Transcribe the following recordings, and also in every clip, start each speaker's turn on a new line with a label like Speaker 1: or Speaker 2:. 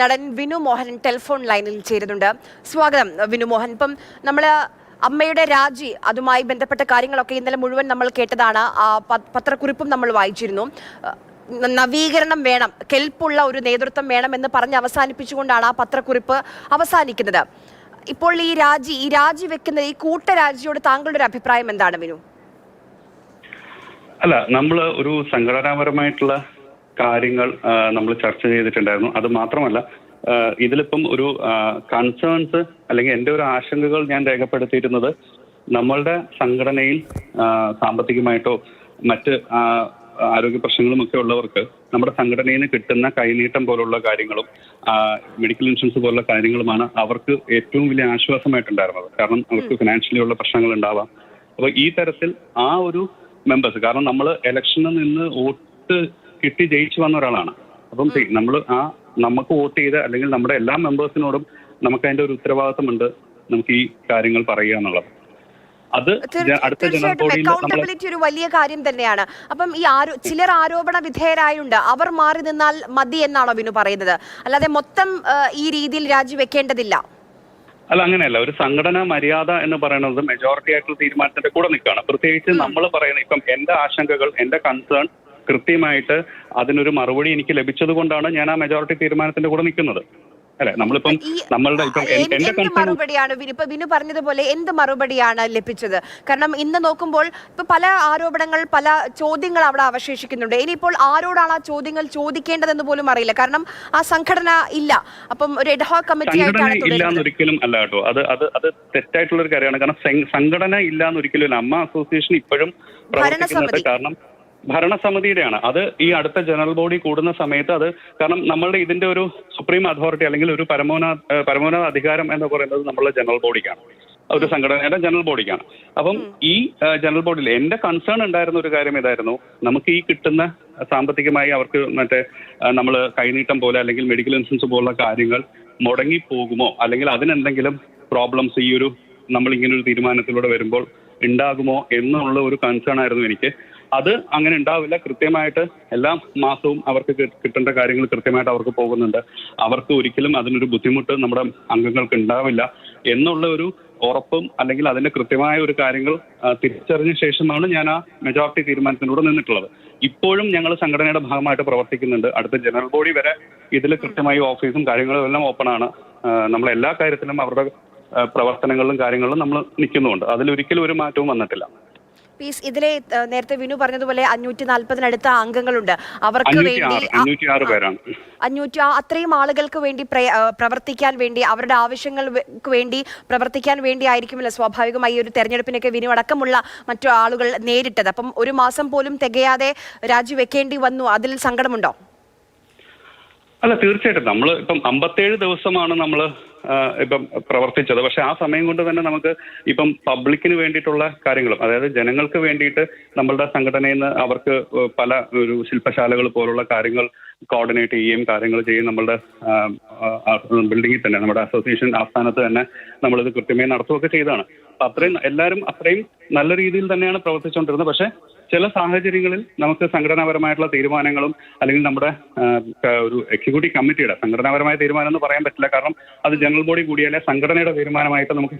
Speaker 1: നടൻ വിനു മോഹൻ ടെലിഫോൺ ലൈനിൽ ചേരുന്നുണ്ട്. സ്വാഗതം വിനു മോഹൻ. ഇപ്പം നമ്മൾ അമ്മയുടെ രാജി അതുമായി ബന്ധപ്പെട്ട കാര്യങ്ങളൊക്കെ ഇന്നലെ മുഴുവൻ നമ്മൾ കേട്ടതാണ്. പത്രക്കുറിപ്പും നമ്മൾ വായിച്ചിരുന്നു. നവീകരണം വേണം കെൽപ്പുള്ള ഒരു നേതൃത്വം വേണം എന്ന് പറഞ്ഞ് അവസാനിപ്പിച്ചുകൊണ്ടാണ് ആ പത്രക്കുറിപ്പ് അവസാനിക്കുന്നത്. ഇപ്പോൾ ഈ രാജി ഈ രാജി വെക്കുന്ന ഈ കൂട്ടരാജിയോട് താങ്കളുടെ ഒരു അഭിപ്രായം എന്താണ് വിനു?
Speaker 2: അല്ല നമ്മൾ ഒരു സംഘടനാപരമായിട്ടുള്ള കാര്യങ്ങൾ നമ്മൾ ചർച്ച ചെയ്തിട്ടുണ്ടായിരുന്നു. അത് മാത്രമല്ല ഇതിലിപ്പം ഒരു കൺസേൺസ് അല്ലെങ്കിൽ എന്റെ ഒരു ആശങ്കകൾ ഞാൻ രേഖപ്പെടുത്തിയിരുന്നത് നമ്മളുടെ സംഘടനയിൽ സാമ്പത്തികമായിട്ടോ മറ്റ് ആരോഗ്യ പ്രശ്നങ്ങളും ഒക്കെ ഉള്ളവർക്ക് നമ്മുടെ സംഘടനയിൽ നിന്ന് കിട്ടുന്ന കൈനീട്ടം പോലുള്ള കാര്യങ്ങളും മെഡിക്കൽ ഇൻഷുറൻസ് പോലുള്ള കാര്യങ്ങളുമാണ് അവർക്ക് ഏറ്റവും വലിയ ആശ്വാസമായിട്ടുണ്ടായിരുന്നത്. കാരണം അവർക്ക് ഫിനാൻഷ്യലി ഉള്ള പ്രശ്നങ്ങൾ ഉണ്ടാവാം അപ്പൊ ഈ തരത്തിൽ ആ ഒരു മെമ്പേഴ്സ് കാരണം നമ്മൾ ഇലക്ഷനിൽ നിന്ന് വോട്ട് കിട്ടി ജയിച്ചു വന്ന ഒരാളാണ്. അപ്പം നമ്മൾ ആ നമുക്ക് വോട്ട് ചെയ്ത അല്ലെങ്കിൽ നമ്മുടെ എല്ലാ മെമ്പേഴ്സിനോടും നമുക്ക് അതിന്റെ ഒരു ഉത്തരവാദിത്തമുണ്ട് നമുക്ക് ഈ കാര്യങ്ങൾ പറയുക എന്നുള്ളത്. അത് അടുത്ത
Speaker 1: അക്കൗണ്ടബിലിറ്റി ഒരു വലിയ കാര്യം തന്നെയാണ്. അപ്പം ഈ ആരോ ചിലർ ആരോപണ വിധേയരായുണ്ട്. അവർ മാറി നിന്നാൽ മതി എന്നാണോ വിനു പറയുന്നത്? അല്ലാതെ മൊത്തം ഈ രീതിയിൽ രാജിവെക്കേണ്ടതില്ല.
Speaker 2: അല്ല അങ്ങനെയല്ല. ഒരു സംഘടന മര്യാദ എന്ന് പറയുന്നത് മെജോറിറ്റി ആയിട്ടുള്ള തീരുമാനത്തിന്റെ കൂടെ നിൽക്കുകയാണ്. പ്രത്യേകിച്ച് നമ്മൾ പറയുന്ന ഇപ്പം എന്റെ ആശങ്കകൾ എന്റെ കൺസേൺ കൃത്യമായിട്ട് അതിനൊരു മറുപടി എനിക്ക് ലഭിച്ചത് കൊണ്ടാണ് ഞാൻ ആ മെജോറിറ്റി തീരുമാനത്തിന്റെ കൂടെ നിൽക്കുന്നത്. അല്ലെ? നമ്മളിപ്പം നമ്മളുടെ ഇപ്പം
Speaker 1: എന്ത് മറുപടിയാണ് ഇപ്പൊ വിനു പറഞ്ഞതുപോലെ എന്ത് മറുപടിയാണ് ലഭിച്ചത്? കാരണം ഇന്ന് നോക്കുമ്പോൾ ഇപ്പൊ പല ആരോപണങ്ങൾ പല ചോദ്യങ്ങൾ അവിടെ അവശേഷിക്കുന്നുണ്ട്. ഇനിയിപ്പോൾ ആരോടാണ് ആ ചോദ്യങ്ങൾ ചോദിക്കേണ്ടതെന്ന് പോലും അറിയില്ല. കാരണം ആ സംഘടന ഇല്ല. അപ്പം ഒരു എഡ്ഹോക് കമ്മിറ്റി
Speaker 2: ഇല്ല
Speaker 1: ആയിട്ടാണ്
Speaker 2: ഇല്ലാന്നൊരിക്കലും അല്ല കേട്ടോ. അത് അത് അത് തെറ്റായിട്ടുള്ള ഒരു കാര്യമാണ്. കാരണം സംഘടന ഇല്ലാന്നൊരിക്കലും എന്നൊരിക്കലും അമ്മ അസോസിയേഷൻ ഇപ്പോഴും പ്രവർത്തിക്കുന്നത്. കാരണം ഭരണസമിതിയുടെയാണ്. അത് ഈ അടുത്ത ജനറൽ ബോഡി കൂടുന്ന സമയത്ത് അത് കാരണം നമ്മളുടെ ഇതിന്റെ ഒരു സുപ്രീം അതോറിറ്റി അല്ലെങ്കിൽ ഒരു പരമോന്നത പരമോന്നത അധികാരം എന്ന് പറയുന്നത് നമ്മളുടെ ജനറൽ ബോഡിക്കാണ്. ഒരു സംഘടനയുടെ ജനറൽ ബോഡിക്കാണ്. അപ്പം ഈ ജനറൽ ബോഡിയിൽ എന്റെ കൺസേൺ ഉണ്ടായിരുന്ന ഒരു കാര്യം ഇതായിരുന്നു. നമുക്ക് ഈ കിട്ടുന്ന സാമ്പത്തികമായി അവർക്ക് മറ്റേ നമ്മൾ കൈനീട്ടം പോലെ അല്ലെങ്കിൽ മെഡിക്കൽ ഇൻഷുറൻസ് പോലുള്ള കാര്യങ്ങൾ മുടങ്ങി പോകുമോ? അല്ലെങ്കിൽ അതിനെന്തെങ്കിലും പ്രോബ്ലംസ് ഈ ഒരു നമ്മൾ ഇങ്ങനെ ഒരു തീരുമാനത്തിലൂടെ വരുമ്പോൾ ഉണ്ടാകുമോ എന്നുള്ള ഒരു കൺസേൺ ആയിരുന്നു എനിക്ക്. അത് അങ്ങനെ ഉണ്ടാവില്ല. കൃത്യമായിട്ട് എല്ലാ മാസവും അവർക്ക് കിട്ടേണ്ട കാര്യങ്ങൾ കൃത്യമായിട്ട് അവർക്ക് പോകുന്നുണ്ട്. അവർക്ക് ഒരിക്കലും അതിനൊരു ബുദ്ധിമുട്ട് നമ്മുടെ അംഗങ്ങൾക്ക് ഉണ്ടാവില്ല. എന്നുള്ള ഒരു ഉറപ്പും അല്ലെങ്കിൽ അതിന്റെ കൃത്യമായ ഒരു കാര്യങ്ങൾ തിരിച്ചറിഞ്ഞ ശേഷമാണ് ഞാൻ ആ മെജോറിറ്റി തീരുമാനത്തിനോട് നിന്നിട്ടുള്ളത്. ഇപ്പോഴും ഞങ്ങൾ സംഘടനയുടെ ഭാഗമായിട്ട് പ്രവർത്തിക്കുന്നുണ്ട്. അടുത്ത ജനറൽ ബോഡി വരെ ഇതിൽ കൃത്യമായി ഓഫീസും കാര്യങ്ങളും എല്ലാം ഓപ്പൺ ആണ്. നമ്മൾ എല്ലാ കാര്യത്തിലും അവരുടെ പ്രവർത്തനങ്ങളിലും കാര്യങ്ങളിലും നമ്മൾ നിൽക്കുന്നുണ്ട്. അതിലൊരിക്കലും ഒരു മാറ്റവും വന്നിട്ടില്ല.
Speaker 1: പീസ് ഇതിലെ നേരത്തെ വിനു പറഞ്ഞതുപോലെ അഞ്ഞൂറ്റി നാൽപ്പതിനടുത്ത അംഗങ്ങളുണ്ട്. അവർക്ക് വേണ്ടി
Speaker 2: അഞ്ഞൂറ്റി
Speaker 1: അത്രയും ആളുകൾക്ക് വേണ്ടി പ്രവർത്തിക്കാൻ വേണ്ടി അവരുടെ ആവശ്യങ്ങൾക്ക് വേണ്ടി പ്രവർത്തിക്കാൻ വേണ്ടി ആയിരിക്കുമല്ലോ സ്വാഭാവികമായി ഒരു തെരഞ്ഞെടുപ്പിനൊക്കെ വിനു അടക്കമുള്ള മറ്റു ആളുകൾ നേരിട്ടത്. അപ്പം ഒരു മാസം പോലും തികയാതെ രാജിവെക്കേണ്ടി വന്നു. അതിൽ സങ്കടമുണ്ടോ?
Speaker 2: അല്ല തീർച്ചയായിട്ടും. നമ്മൾ ഇപ്പം അമ്പത്തേഴ് ദിവസമാണ് നമ്മൾ ഇപ്പം പ്രവർത്തിച്ചത്. പക്ഷെ ആ സമയം കൊണ്ട് തന്നെ നമുക്ക് ഇപ്പം പബ്ലിക്കിന് വേണ്ടിയിട്ടുള്ള കാര്യങ്ങളും അതായത് ജനങ്ങൾക്ക് വേണ്ടിയിട്ട് നമ്മളുടെ സംഘടനയിൽ നിന്ന് അവർക്ക് പല ഒരു ശില്പശാലകൾ പോലുള്ള കാര്യങ്ങൾ കോർഡിനേറ്റ് ചെയ്യുകയും കാര്യങ്ങൾ ചെയ്യും നമ്മളുടെ ബിൽഡിങ്ങിൽ തന്നെ നമ്മുടെ അസോസിയേഷൻ ആസ്ഥാനത്ത് തന്നെ നമ്മളിത് കൃത്യമായി നടത്തുകയൊക്കെ ചെയ്തതാണ്. അപ്പൊ അത്രയും എല്ലാവരും അത്രയും നല്ല രീതിയിൽ തന്നെയാണ് പ്രവർത്തിച്ചുകൊണ്ടിരുന്നത്. പക്ഷെ ചില സാഹചര്യങ്ങളിൽ നമുക്ക് സംഘടനാപരമായിട്ടുള്ള തീരുമാനങ്ങളും അല്ലെങ്കിൽ നമ്മുടെ ഒരു എക്സിക്യൂട്ടീവ് കമ്മിറ്റിയുടെ സംഘടനാപരമായ തീരുമാനം എന്ന് പറയാൻ പറ്റില്ല. കാരണം അത് ജനറൽ ബോഡി കൂടിയാലേ സംഘടനയുടെ തീരുമാനമായിട്ട് നമുക്ക്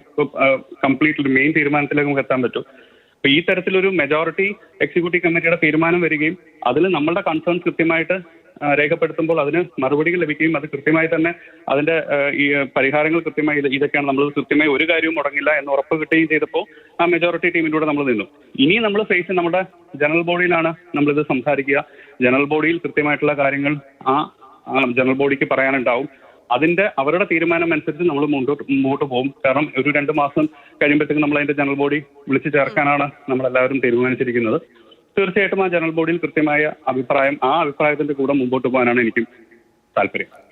Speaker 2: കംപ്ലീറ്റ് ഒരു മെയിൻ തീരുമാനത്തിലേക്ക് നമുക്ക് എത്താൻ പറ്റും. അപ്പൊ ഈ തരത്തിലൊരു മെജോറിറ്റി എക്സിക്യൂട്ടീവ് കമ്മിറ്റിയുടെ തീരുമാനം വരികയും അതിൽ നമ്മളുടെ കൺസേൺസ് കൃത്യമായിട്ട് രേഖപ്പെടുത്തുമ്പോൾ അതിന് മറുപടികൾ ലഭിക്കുകയും അത് കൃത്യമായി തന്നെ അതിന്റെ ഈ പരിഹാരങ്ങൾ കൃത്യമായി ഇത് ഇതൊക്കെയാണ്. നമ്മൾ കൃത്യമായി ഒരു കാര്യവും മുടങ്ങില്ല എന്ന് ഉറപ്പ് കിട്ടുകയും ചെയ്തപ്പോൾ ആ മെജോറിറ്റി ടീമിലൂടെ നമ്മൾ നിന്നു. ഇനി നമ്മൾ ഫേസ് നമ്മുടെ ജനറൽ ബോഡിയിലാണ് നമ്മളിത് സംസാരിക്കുക. ജനറൽ ബോഡിയിൽ കൃത്യമായിട്ടുള്ള കാര്യങ്ങൾ ആ ജനറൽ ബോഡിക്ക് പറയാനുണ്ടാവും. അതിന്റെ അവരുടെ തീരുമാനം അനുസരിച്ച് നമ്മൾ മുന്നോട്ട് മുമ്പോട്ട് പോകും. കാരണം ഒരു രണ്ട് മാസം കഴിയുമ്പോഴത്തേക്കും നമ്മൾ അതിന്റെ ജനറൽ ബോഡി വിളിച്ചു ചേർക്കാനാണ് നമ്മൾ എല്ലാവരും തീരുമാനിച്ചിരിക്കുന്നത്. തീർച്ചയായിട്ടും ആ ജനറൽ ബോഡിയിൽ കൃത്യമായ അഭിപ്രായം ആ അഭിപ്രായത്തിന്റെ കൂടെ മുമ്പോട്ട് പോകാനാണ് എനിക്കും താല്പര്യം.